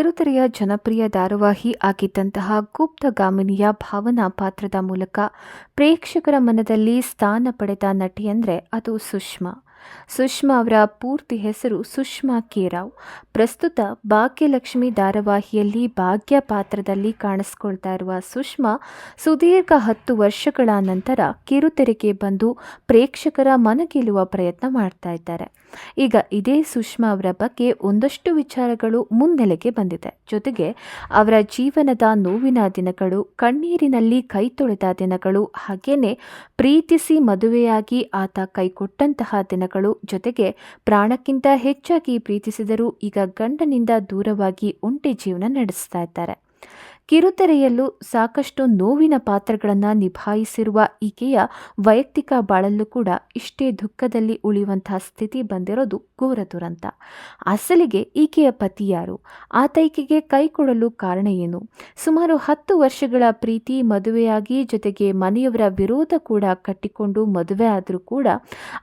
ಕಿರುತೆರೆಯ ಜನಪ್ರಿಯ ಧಾರಾವಾಹಿ ಆಗಿದ್ದಂತಹ ಗುಪ್ತಗಾಮಿನಿಯ ಭಾವನಾ ಪಾತ್ರದ ಮೂಲಕ ಪ್ರೇಕ್ಷಕರ ಮನದಲ್ಲಿ ಸ್ಥಾನ ಪಡೆದ ನಟಿ ಎಂದರೆ ಅದು ಸುಷ್ಮಾ. ಸುಷ್ಮಾ ಅವರ ಪೂರ್ತಿ ಹೆಸರು ಸುಷ್ಮಾ ಕೇರಾವ್ ಪ್ರಸ್ತುತ ಭಾಗ್ಯಲಕ್ಷ್ಮಿ ಧಾರಾವಾಹಿಯಲ್ಲಿ ಭಾಗ್ಯ ಪಾತ್ರದಲ್ಲಿ ಕಾಣಿಸ್ಕೊಳ್ತಾ ಇರುವ ಸುಷ್ಮಾ ಸುದೀರ್ಘ ಹತ್ತು ವರ್ಷಗಳ ನಂತರ ಕಿರುತೆರೆಗೆ ಬಂದು ಪ್ರೇಕ್ಷಕರ ಮನಗೆಲ್ಲುವ ಪ್ರಯತ್ನ ಮಾಡ್ತಾ ಇದ್ದಾರೆ. ಈಗ ಇದೇ ಸುಷ್ಮಾ ಅವರ ಬಗ್ಗೆ ಒಂದಷ್ಟು ವಿಚಾರಗಳು ಮುನ್ನೆಲೆಗೆ ಬಂದಿದೆ. ಜೊತೆಗೆ ಅವರ ಜೀವನದ ನೋವಿನ ದಿನಗಳು, ಕಣ್ಣೀರಿನಲ್ಲಿ ಕೈ ತೊಳೆದ ದಿನಗಳು, ಹಾಗೇನೆ ಪ್ರೀತಿಸಿ ಮದುವೆಯಾಗಿ ಆತ ಕೈಕೊಟ್ಟಂತಹ ದಿನಗಳು, ಜೊತೆಗೆ ಪ್ರಾಣಕ್ಕಿಂತ ಹೆಚ್ಚಾಗಿ ಪ್ರೀತಿಸಿದರೂ ಈಗ ಗಂಡನಿಂದ ದೂರವಾಗಿ ಒಂಟಿ ಜೀವನ ನಡೆಸ್ತಾ ಇದ್ದಾರೆ. ಕಿರುತೆರೆಯಲ್ಲೂ ಸಾಕಷ್ಟು ನೋವಿನ ಪಾತ್ರಗಳನ್ನು ನಿಭಾಯಿಸಿರುವ ಈಕೆಯ ವೈಯಕ್ತಿಕ ಬಾಳಲ್ಲೂ ಕೂಡ ಇಷ್ಟೇ ದುಃಖದಲ್ಲಿ ಉಳಿಯುವಂತಹ ಸ್ಥಿತಿ ಬಂದಿರೋದು ಘೋರ ದುರಂತ ಅಸಲಿಗೆ ಈಕೆಯ ಪತಿ ಯಾರು? ಆತ ಈಕೆಗೆ ಕೈ ಕೊಡಲು ಕಾರಣ ಏನು? ಸುಮಾರು ಹತ್ತು ವರ್ಷಗಳ ಪ್ರೀತಿ, ಮದುವೆಯಾಗಿ ಜೊತೆಗೆ ಮನೆಯವರ ವಿರೋಧ ಕೂಡ ಕಟ್ಟಿಕೊಂಡು ಮದುವೆ ಆದರೂ ಕೂಡ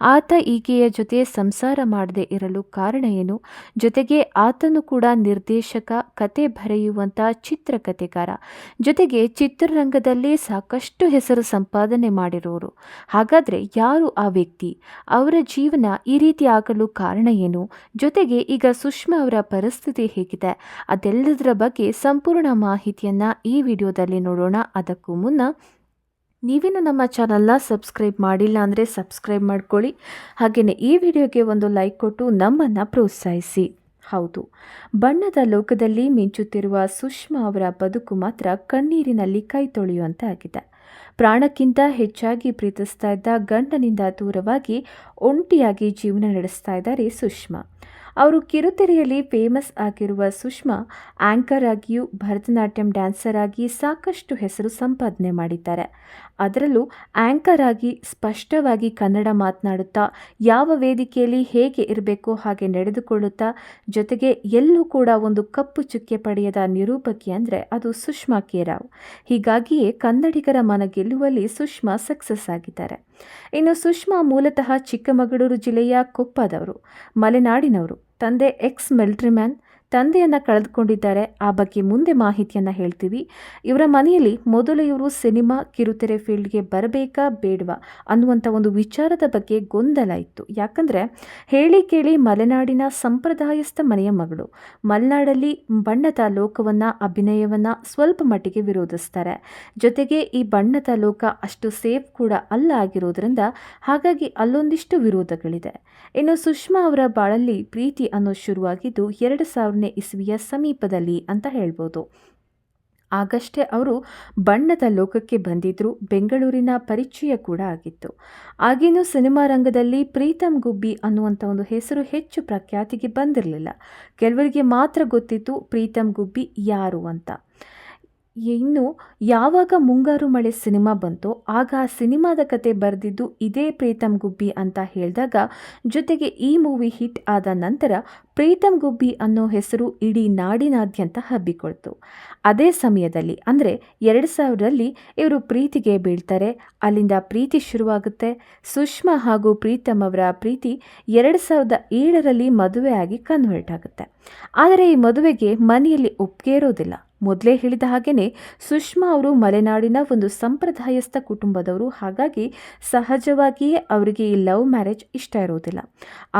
ಆತ ಈಕೆಯ ಜೊತೆ ಸಂಸಾರ ಮಾಡದೆ ಇರಲು ಕಾರಣ ಏನು? ಜೊತೆಗೆ ಆತನು ಕೂಡ ನಿರ್ದೇಶಕ, ಕತೆ ಬರೆಯುವಂಥ ಜೊತೆಗೆ ಚಿತ್ರರಂಗದಲ್ಲಿ ಸಾಕಷ್ಟು ಹೆಸರು ಸಂಪಾದನೆ ಮಾಡಿರೋರು. ಹಾಗಾದರೆ ಯಾರು ಆ ವ್ಯಕ್ತಿ? ಅವರ ಜೀವನ ಈ ರೀತಿ ಆಗಲು ಕಾರಣ ಏನು? ಜೊತೆಗೆ ಈಗ ಸುಷ್ಮಾ ಅವರ ಪರಿಸ್ಥಿತಿ ಹೇಗಿದೆ? ಅದೆಲ್ಲದರ ಬಗ್ಗೆ ಸಂಪೂರ್ಣ ಮಾಹಿತಿಯನ್ನು ಈ ವಿಡಿಯೋದಲ್ಲಿ ನೋಡೋಣ. ಅದಕ್ಕೂ ಮುನ್ನ ನೀವೇನು ನಮ್ಮ ಚಾನಲ್ನ ಸಬ್ಸ್ಕ್ರೈಬ್ ಮಾಡಿಲ್ಲ ಅಂದರೆ ಸಬ್ಸ್ಕ್ರೈಬ್ ಮಾಡ್ಕೊಳ್ಳಿ. ಹಾಗೆಯೇ ಈ ವಿಡಿಯೋಗೆ ಒಂದು ಲೈಕ್ ಕೊಟ್ಟು ನಮ್ಮನ್ನು ಪ್ರೋತ್ಸಾಹಿಸಿ. ಹೌದು. ಬಣ್ಣದ ಲೋಕದಲ್ಲಿ ಮಿಂಚುತ್ತಿರುವ ಸುಷ್ಮಾ ಅವರ ಬದುಕು ಮಾತ್ರ ಕಣ್ಣೀರಿನಲ್ಲಿ ಕೈ ತೊಳೆಯುವಂತಾಗಿದೆ. ಪ್ರಾಣಕ್ಕಿಂತ ಹೆಚ್ಚಾಗಿ ಪ್ರೀತಿಸ್ತಾ ಇದ್ದ ಗಂಡನಿಂದ ದೂರವಾಗಿ ಒಂಟಿಯಾಗಿ ಜೀವನ ನಡೆಸ್ತಾ ಇದ್ದಾರೆ ಸುಷ್ಮಾ. ಅವರು ಕಿರುತೆರೆಯಲ್ಲಿ ಫೇಮಸ್ ಆಗಿರುವ ಸುಷ್ಮಾ ಆಂಕರ್ ಆಗಿಯೂ ಭರತನಾಟ್ಯಂ ಡ್ಯಾನ್ಸರ್ ಆಗಿ ಸಾಕಷ್ಟು ಹೆಸರು ಸಂಪಾದನೆ ಮಾಡಿದ್ದಾರೆ. ಅದರಲ್ಲೂ ಆಂಕರ್ ಆಗಿ ಸ್ಪಷ್ಟವಾಗಿ ಕನ್ನಡ ಮಾತನಾಡುತ್ತಾ, ಯಾವ ವೇದಿಕೆಯಲ್ಲಿ ಹೇಗೆ ಇರಬೇಕು ಹಾಗೆ ನಡೆದುಕೊಳ್ಳುತ್ತಾ, ಜೊತೆಗೆ ಎಲ್ಲೂ ಕೂಡ ಒಂದು ಕಪ್ಪು ಚುಕ್ಕೆ ಪಡೆಯದ ನಿರೂಪಕಿ ಅಂದರೆ ಅದು ಸುಷ್ಮಾ ಕೇರಾವ್ ಹೀಗಾಗಿಯೇ ಕನ್ನಡಿಗರ ಮನ ಗೆಲ್ಲುವಲ್ಲಿ ಸುಷ್ಮಾ ಸಕ್ಸಸ್ ಆಗಿದ್ದಾರೆ. ಇನ್ನು ಸುಷ್ಮಾ ಮೂಲತಃ ಚಿಕ್ಕಮಗಳೂರು ಜಿಲ್ಲೆಯ ಕೊಪ್ಪದವರು, ಮಲೆನಾಡಿನವರು. ತಂದೆ ಎಕ್ಸ್ ಮಿಲಿಟರಿ ಮ್ಯಾನ್ ತಂದೆಯನ್ನು ಕಳೆದುಕೊಂಡಿದ್ದಾರೆ. ಆ ಬಗ್ಗೆ ಮುಂದೆ ಮಾಹಿತಿಯನ್ನು ಹೇಳ್ತೀವಿ. ಇವರ ಮನೆಯಲ್ಲಿ ಮೊದಲು ಇವರು ಸಿನಿಮಾ ಕಿರುತೆರೆ ಫೀಲ್ಡ್ಗೆ ಬರಬೇಕಾ ಬೇಡವಾ ಅನ್ನುವಂಥ ಒಂದು ವಿಚಾರದ ಬಗ್ಗೆ ಗೊಂದಲ ಇತ್ತು. ಯಾಕಂದರೆ ಹೇಳಿ ಕೇಳಿ ಮಲೆನಾಡಿನ ಸಂಪ್ರದಾಯಸ್ಥ ಮನೆಯ ಮಗಳು. ಮಲೆನಾಡಲ್ಲಿ ಬಣ್ಣದ ಲೋಕವನ್ನು, ಅಭಿನಯವನ್ನು ಸ್ವಲ್ಪ ಮಟ್ಟಿಗೆ ವಿರೋಧಿಸ್ತಾರೆ. ಜೊತೆಗೆ ಈ ಬಣ್ಣದ ಲೋಕ ಅಷ್ಟು ಸೇಫ್ ಕೂಡ ಅಲ್ಲ ಆಗಿರೋದ್ರಿಂದ ಹಾಗಾಗಿ ಅಲ್ಲೊಂದಿಷ್ಟು ವಿರೋಧಗಳಿದೆ. ಇನ್ನು ಸುಷ್ಮಾ ಅವರ ಬಾಳಲ್ಲಿ ಪ್ರೀತಿ ಅನ್ನೋ ಶುರುವಾಗಿದ್ದು ಎರಡು ಸಾವಿರನೇ ಇಸ್ವಿಯ ಸಮೀಪದಲ್ಲಿ ಅಂತ ಹೇಳ್ಬೋದು. ಆಗಷ್ಟೇ ಅವರು ಬಣ್ಣದ ಲೋಕಕ್ಕೆ ಬಂದಿದ್ದರು ಬೆಂಗಳೂರಿನ ಪರಿಚಯ ಕೂಡ ಆಗಿತ್ತು. ಆಗಿನೂ ಸಿನಿಮಾ ರಂಗದಲ್ಲಿ ಪ್ರೀತಮ್ ಗುಬ್ಬಿ ಅನ್ನುವಂಥ ಒಂದು ಹೆಸರು ಹೆಚ್ಚು ಪ್ರಖ್ಯಾತಿಗೆ ಬಂದಿರಲಿಲ್ಲ. ಕೆಲವರಿಗೆ ಮಾತ್ರ ಗೊತ್ತಿತ್ತು ಪ್ರೀತಮ್ ಗುಬ್ಬಿ ಯಾರು ಅಂತ. ಇನ್ನು ಯಾವಾಗ ಮುಂಗಾರು ಮಳೆ ಸಿನಿಮಾ ಬಂತೋ ಆಗ ಆ ಸಿನಿಮಾದ ಕತೆ ಬರೆದಿದ್ದು ಇದೇ ಪ್ರೀತಮ್ ಗುಬ್ಬಿ ಅಂತ ಹೇಳಿದಾಗ ಜೊತೆಗೆ ಈ ಮೂವಿ ಹಿಟ್ ಆದ ನಂತರ ಪ್ರೀತಮ್ ಗುಬ್ಬಿ ಅನ್ನೋ ಹೆಸರು ಇಡೀ ನಾಡಿನಾದ್ಯಂತ ಹಬ್ಬಿಕೊಳ್ತು. ಅದೇ ಸಮಯದಲ್ಲಿ ಅಂದರೆ ಎರಡು ಸಾವಿರದಲ್ಲಿ ಇವರು ಪ್ರೀತಿಗೆ ಬೀಳ್ತಾರೆ, ಅಲ್ಲಿಂದ ಪ್ರೀತಿ ಶುರುವಾಗುತ್ತೆ. ಸುಷ್ಮಾ ಹಾಗೂ ಪ್ರೀತಮ್ ಅವರ ಪ್ರೀತಿ ಎರಡು ಸಾವಿರದ ಏಳರಲ್ಲಿ ಮದುವೆ ಆಗಿ ಕನ್ವರ್ಟ್ ಆಗುತ್ತೆ ಆದರೆ ಈ ಮದುವೆಗೆ ಮನೆಯಲ್ಲಿ ಒಪ್ಪಿಗೆ ಇರೋದಿಲ್ಲ ಮೊದಲೇ ಹೇಳಿದ ಹಾಗೆಯೇ ಸುಷ್ಮಾ ಅವರು ಮಲೆನಾಡಿನ ಒಂದು ಸಂಪ್ರದಾಯಸ್ಥ ಕುಟುಂಬದವರು. ಹಾಗಾಗಿ ಸಹಜವಾಗಿಯೇ ಅವರಿಗೆ ಈ ಲವ್ ಮ್ಯಾರೇಜ್ ಇಷ್ಟ ಇರೋದಿಲ್ಲ.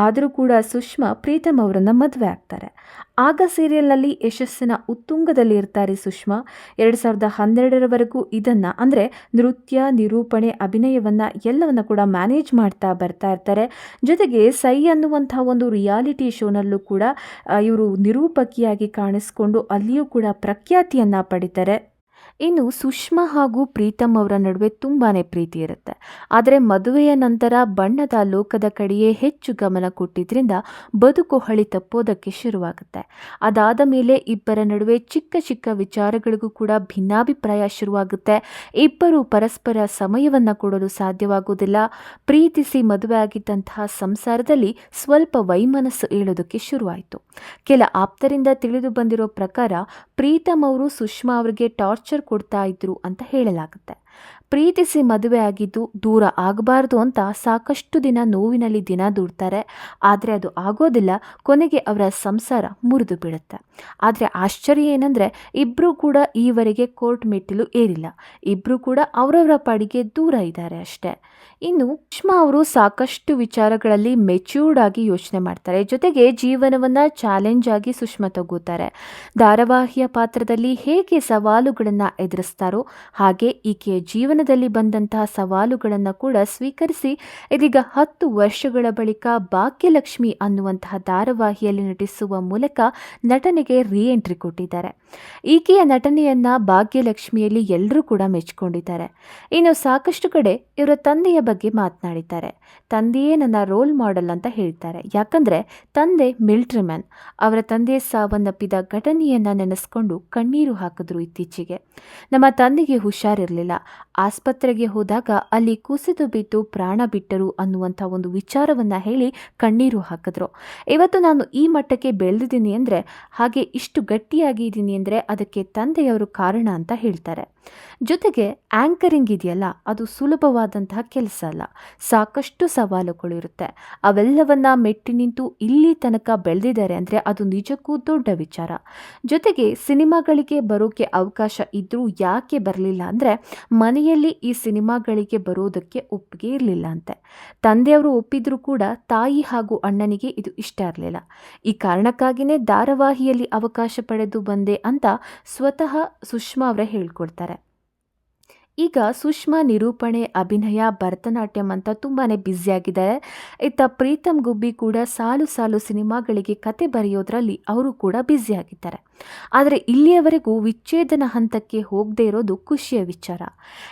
ಆದರೂ ಕೂಡ ಸುಷ್ಮಾ ಪ್ರೀತಮ್ ಅವರನ್ನು ಮದುವೆ ಆಗ್ತಾರೆ. ಆಗ ಸೀರಿಯಲ್ನಲ್ಲಿ ಯಶಸ್ಸಿನ ಉತ್ತುಂಗದಲ್ಲಿ ಇರ್ತಾರೆ ಸುಷ್ಮಾ. ಎರಡು ಸಾವಿರದ ಹನ್ನೆರಡರವರೆಗೂ ಇದನ್ನು ಅಂದರೆ ನೃತ್ಯ, ನಿರೂಪಣೆ, ಅಭಿನಯವನ್ನು ಎಲ್ಲವನ್ನು ಕೂಡ ಮ್ಯಾನೇಜ್ ಮಾಡ್ತಾ ಬರ್ತಾ ಇರ್ತಾರೆ. ಜೊತೆಗೆ ಸೈ ಅನ್ನುವಂಥ ಒಂದು ರಿಯಾಲಿಟಿ ಶೋನಲ್ಲೂ ಕೂಡ ಇವರು ನಿರೂಪಕಿಯಾಗಿ ಕಾಣಿಸ್ಕೊಂಡು ಅಲ್ಲಿಯೂ ಕೂಡ ಪ್ರಖ್ಯಾತಿಯನ್ನು ಪಡಿತಾರೆ. ಇನ್ನು ಸುಷ್ಮಾ ಹಾಗೂ ಪ್ರೀತಮ್ ಅವರ ನಡುವೆ ತುಂಬಾ ಪ್ರೀತಿ ಇರುತ್ತೆ. ಆದರೆ ಮದುವೆಯ ನಂತರ ಬಣ್ಣದ ಲೋಕದ ಕಡೆಯೇ ಹೆಚ್ಚು ಗಮನ ಕೊಟ್ಟಿದ್ದರಿಂದ ಬದುಕು ಹಳಿ ತಪ್ಪೋದಕ್ಕೆ ಶುರುವಾಗುತ್ತೆ. ಅದಾದ ಮೇಲೆ ಇಬ್ಬರ ನಡುವೆ ಚಿಕ್ಕ ಚಿಕ್ಕ ವಿಚಾರಗಳಿಗೂ ಕೂಡ ಭಿನ್ನಾಭಿಪ್ರಾಯ ಶುರುವಾಗುತ್ತೆ. ಇಬ್ಬರು ಪರಸ್ಪರ ಸಮಯವನ್ನು ಕೊಡಲು ಸಾಧ್ಯವಾಗುವುದಿಲ್ಲ. ಪ್ರೀತಿಸಿ ಮದುವೆ ಆಗಿದ್ದಂತಹ ಸಂಸಾರದಲ್ಲಿ ಸ್ವಲ್ಪ ವೈಮನಸ್ಸು ಏಳೋದಕ್ಕೆ ಶುರುವಾಯಿತು. ಕೆಲ ಆಪ್ತರಿಂದ ತಿಳಿದು ಬಂದಿರೋ ಪ್ರಕಾರ, ಪ್ರೀತಮ್ ಅವರು ಸುಷ್ಮಾ ಅವರಿಗೆ ಟಾರ್ಚರ್ ಕೊಡ್ತಾ ಇದ್ರು ಅಂತ ಹೇಳಲಾಗುತ್ತೆ. ಪ್ರೀತಿಸಿ ಮದುವೆ ಆಗಿದ್ದು ದೂರ ಆಗಬಾರ್ದು ಅಂತ ಸಾಕಷ್ಟು ದಿನ ನೋವಿನಲ್ಲಿ ದಿನ ದೂಡ್ತಾರೆ. ಆದರೆ ಅದು ಆಗೋದಿಲ್ಲ, ಕೊನೆಗೆ ಅವರ ಸಂಸಾರ ಮುರಿದು ಬಿಡುತ್ತೆ ಆದರೆ ಆಶ್ಚರ್ಯ ಏನಂದರೆ ಇಬ್ಬರೂ ಕೂಡ ಈವರೆಗೆ ಕೋರ್ಟ್ ಮೆಟ್ಟಿಲು ಏರಿಲ್ಲ. ಇಬ್ಬರೂ ಕೂಡ ಅವರವರ ಪಾಡಿಗೆ ದೂರ ಇದ್ದಾರೆ ಅಷ್ಟೇ. ಇನ್ನು ಸುಷ್ಮಾ ಅವರು ಸಾಕಷ್ಟು ವಿಚಾರಗಳಲ್ಲಿ ಮೆಚ್ಯೂರ್ಡ್ ಆಗಿ ಯೋಚನೆ ಮಾಡ್ತಾರೆ. ಜೊತೆಗೆ ಜೀವನವನ್ನ ಚಾಲೆಂಜ್ ಆಗಿ ಸುಷ್ಮಾ ತಗೋತಾರೆ. ಧಾರಾವಾಹಿಯ ಪಾತ್ರದಲ್ಲಿ ಹೇಗೆ ಸವಾಲುಗಳನ್ನು ಎದುರಿಸ್ತಾರೋ ಹಾಗೆ ಈಕೆಯ ಜೀವನದಲ್ಲಿ ಬಂದಂತಹ ಸವಾಲುಗಳನ್ನು ಕೂಡ ಸ್ವೀಕರಿಸಿ ಇದೀಗ ಹತ್ತು ವರ್ಷಗಳ ಬಳಿಕ ಭಾಗ್ಯಲಕ್ಷ್ಮಿ ಅನ್ನುವಂತಹ ಧಾರಾವಾಹಿಯಲ್ಲಿ ನಟಿಸುವ ಮೂಲಕ ನಟನೆಗೆ ಎಂಟ್ರಿ ಕೊಟ್ಟಿದ್ದಾರೆ. ಈಕೆಯ ನಟನೆಯನ್ನ ಭಾಗ್ಯಲಕ್ಷ್ಮಿಯಲ್ಲಿ ಎಲ್ಲರೂ ಕೂಡ ಮೆಚ್ಚಿಕೊಂಡಿದ್ದಾರೆ ಇನ್ನು ಸಾಕಷ್ಟು ಕಡೆ ಇವರ ತಂದೆಯ ಬಗ್ಗೆ ಮಾತನಾಡಿದ್ದಾರೆ. ತಂದೆಯೇ ನನ್ನ ರೋಲ್ ಮಾಡೆಲ್ ಅಂತ ಹೇಳ್ತಾರೆ. ಯಾಕಂದರೆ ತಂದೆ ಮಿಲ್ಟ್ರಿ ಮ್ಯಾನ್ ಅವರ ತಂದೆ ಸಾವನ್ನಪ್ಪಿದ ಘಟನೆಯನ್ನು ನೆನೆಸ್ಕೊಂಡು ಕಣ್ಣೀರು ಹಾಕಿದ್ರು ಇತ್ತೀಚೆಗೆ. ನಮ್ಮ ತಂದೆಗೆ ಹುಷಾರಿರಲಿಲ್ಲ. ಆಸ್ಪತ್ರೆಗೆ ಹೋದಾಗ ಅಲ್ಲಿ ಕುಸಿದು ಬಿದ್ದು ಪ್ರಾಣ ಬಿಟ್ಟರು ಅನ್ನುವಂಥ ಒಂದು ವಿಚಾರವನ್ನು ಹೇಳಿ ಕಣ್ಣೀರು ಹಾಕಿದ್ರು. ಇವತ್ತು ನಾನು ಈ ಮಟ್ಟಕ್ಕೆ ಬೆಳೆದಿದ್ದೀನಿ ಅಂದರೆ ಹಾಗೆ ಇಷ್ಟು ಗಟ್ಟಿಯಾಗಿ ಇದ್ದೀನಿ ಅಂದರೆ ಅದಕ್ಕೆ ತಂದೆಯವರು ಕಾರಣ ಅಂತ ಹೇಳ್ತಾರೆ. ಜೊತೆಗೆ ಆಂಕರಿಂಗ್ ಇದೆಯಲ್ಲ, ಅದು ಸುಲಭವಾದಂತಹ ಕೆಲಸ ಅಲ್ಲ. ಸಾಕಷ್ಟು ಸವಾಲುಗಳು ಇರುತ್ತೆ ಅವೆಲ್ಲವನ್ನ ಮೆಟ್ಟಿ ನಿಂತು ಇಲ್ಲಿ ತನಕ ಬೆಳೆದಿದ್ದಾರೆ ಅಂದರೆ ಅದು ನಿಜಕ್ಕೂ ದೊಡ್ಡ ವಿಚಾರ. ಜೊತೆಗೆ ಸಿನಿಮಾಗಳಿಗೆ ಬರೋಕ್ಕೆ ಅವಕಾಶ ಇದ್ದರೂ ಯಾಕೆ ಬರಲಿಲ್ಲ ಅಂದರೆ ಮನೆಯಲ್ಲಿ ಈ ಸಿನಿಮಾಗಳಿಗೆ ಬರೋದಕ್ಕೆ ಒಪ್ಪಿಗೆ ಇರಲಿಲ್ಲ ಅಂತೆ. ತಂದೆಯವರು ಒಪ್ಪಿದ್ರೂ ಕೂಡ ತಾಯಿ ಹಾಗೂ ಅಣ್ಣನಿಗೆ ಇದು ಇಷ್ಟ ಇರಲಿಲ್ಲ. ಈ ಕಾರಣಕ್ಕಾಗಿಯೇ ಧಾರಾವಾಹಿಯಲ್ಲಿ ಅವಕಾಶ ಪಡೆದು ಬಂದೆ ಅಂತ ಸ್ವತಃ ಸುಷ್ಮಾ ಅವರೇ ಹೇಳ್ಕೊಡ್ತಾರೆ. ಈಗ ಸುಷ್ಮಾ ನಿರೂಪಣೆ, ಅಭಿನಯ, ಭರತನಾಟ್ಯಂ ಅಂತ ತುಂಬಾ ಬ್ಯುಸಿಯಾಗಿದ್ದಾರೆ ಇತ್ತ ಪ್ರೀತಮ್ ಗುಬ್ಬಿ ಕೂಡ ಸಾಲು ಸಾಲು ಸಿನಿಮಾಗಳಿಗೆ ಕತೆ ಬರೆಯೋದ್ರಲ್ಲಿ ಅವರು ಕೂಡ ಬ್ಯುಸಿಯಾಗಿದ್ದಾರೆ ಆದರೆ ಇಲ್ಲಿಯವರೆಗೂ ವಿಚ್ಛೇದನ ಹಂತಕ್ಕೆ ಹೋಗದೇ ಇರೋದು ಖುಷಿಯ ವಿಚಾರ.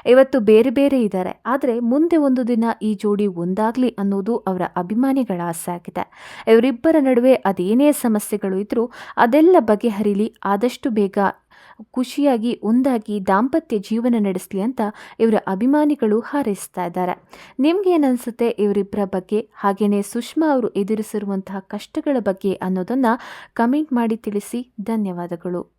ಇವತ್ತು ಬೇರೆ ಬೇರೆ ಇದ್ದಾರೆ. ಆದರೆ ಮುಂದೆ ಒಂದು ದಿನ ಈ ಜೋಡಿ ಒಂದಾಗಲಿ ಅನ್ನೋದು ಅವರ ಅಭಿಮಾನಿಗಳ ಆಸೆ ಆಗಿದೆ. ಇವರಿಬ್ಬರ ನಡುವೆ ಅದೇನೇ ಸಮಸ್ಯೆಗಳು ಇದ್ದರೂ ಅದೆಲ್ಲ ಬಗೆಹರಿಲಿ, ಆದಷ್ಟು ಬೇಗ ಖುಷಿಯಾಗಿ ಒಂದಾಗಿ ದಾಂಪತ್ಯ ಜೀವನ ನಡೆಸಲಿ ಅಂತ ಇವರ ಅಭಿಮಾನಿಗಳು ಹಾರೈಸ್ತಾ ಇದ್ದಾರೆ. ನಿಮ್ಗೆ ಏನನ್ಸುತ್ತೆ ಇವರಿಬ್ಬರ ಬಗ್ಗೆ? ಹಾಗೆಯೇ ಸುಷ್ಮಾ ಅವರು ಎದುರಿಸಿರುವಂತಹ ಕಷ್ಟಗಳ ಬಗ್ಗೆ ಅನ್ನೋದನ್ನು ಕಮೆಂಟ್ ಮಾಡಿ ತಿಳಿಸಿ. ಧನ್ಯವಾದಗಳು.